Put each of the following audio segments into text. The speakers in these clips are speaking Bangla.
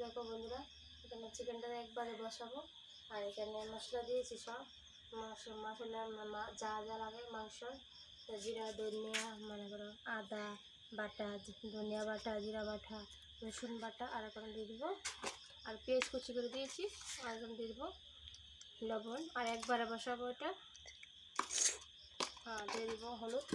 দেখো বন্ধুরা, এখানে চিকেনটা একবারে বসাবো। আর এখানে মশলা দিয়েছি সব। মশলা যা যা লাগে মাংস। জিরা, ধনিয়া, মনে করো আদা বাটা, ধনিয়া বাটা, জিরা বাটা, রসুন বাটা, আর এখন দিয়ে দিব। আর পেঁয়াজ কুচি করে দিয়েছি, আর এখন দিয়ে দিব লবণ। আর একবারে বসাবো এটা। হ্যাঁ দিয়ে দিব হলুদ।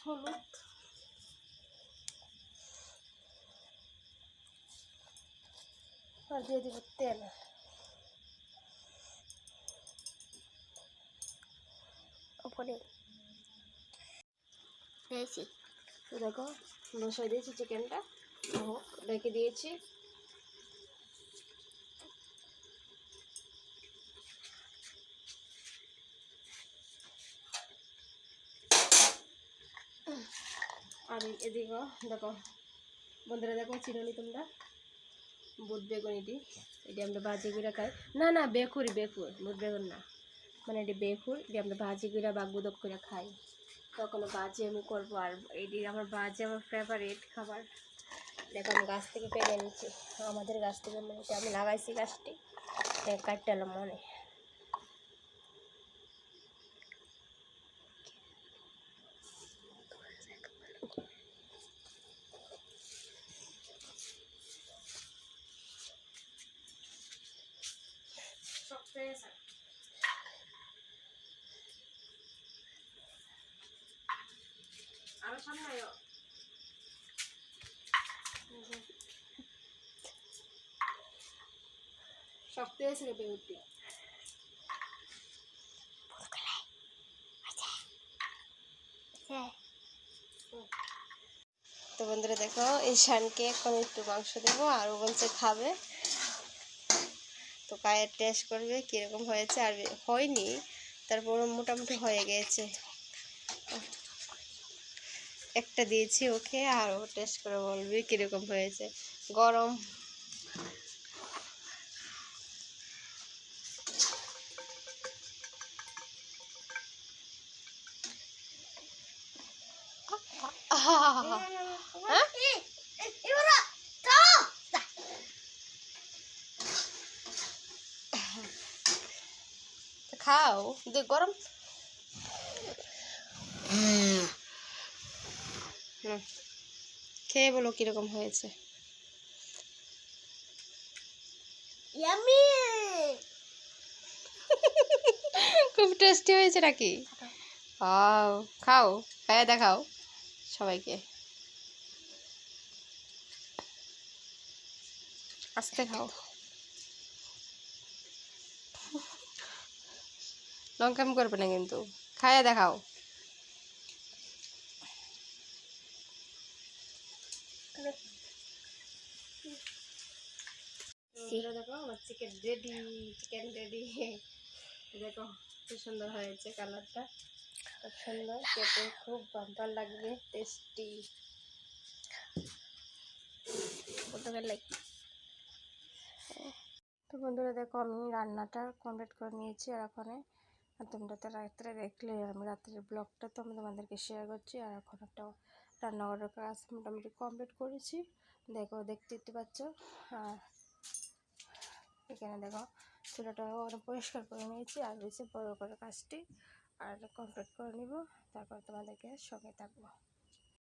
হলুদ। আর দিয়ে দিব তেল। উপরে। দিয়েছি দেখো বসাই দিয়েছি চিকেনটা রেখে দিয়েছি। আর এদিকে দেখো, বন্ধুরা দেখো চিরনি তোমরা? বুট বেগুনিটি এটি। এটি আমরা ভাজি গুঁড়া খাই। না না, বেকুর বেকুর, বুট বেগুন না। মানে এটি বেকুর, এটি আমরা ভাজি করে বা গুদক করে খাই। তখন বাজি আমি করব আর এটি আমার বাজি আমার ফেভারিট খাবার। দেখো, আমি গাছ থেকে পেরে এনেছি। আমাদের গাছ থেকে এটা আমি লাগাইছি গাছটি। কাটতে এলাম মনে. আরও সামনে তো বন্ধুরা দেখো, এই শানকে এখন একটু মাংস দেবো, আর ও বলছে খাবে। তো কায়ের টেস্ট করবে, কীরকম হয়েছে আর হয়নি তারপর মোটামুটি হয়ে গিয়েছে একটা দিয়েছি ওকে, আর ও টেস্ট করে বলবে কীরকম হয়েছে। গরম। খাও দে গরম। হুম। খেয়ে বলো কীরকম হয়েছে। খুব টেস্টি হয়েছে নাকি? খাও। খাও খাইয়ে দেখাও। সবাইকে। আস্তে খাও। লঙ্কাম করবে না কিন্তু। খাইয়ে দেখাও। দেখো, আমার চিকেন রেডি চিকেন রেডি দেখো খুব সুন্দর হয়েছে কালারটা খুব সুন্দর খেতে খুব বাম্পার লাগবে টেস্টি তো বন্ধুরা দেখো আমি রান্নাটা কমপ্লিট করে নিয়েছি আর ওখানে আর তোমরা তো রাত্রে দেখলে আমি রাত্রের ব্লগটা তো আমি তোমাদেরকে শেয়ার করছি আর এখন একটা রান্নাঘরের কাজ মোটামুটি কমপ্লিট করেছি। দেখো দেখতে পাচ্ছ? আর এখানে দেখো চুলাটা পরিষ্কার করে নিয়েছি আর রয়েছে বড় করে কাজটি। আর কমপ্লিট করে নিব তারপর তোমাদেরকে সঙ্গে থাকব।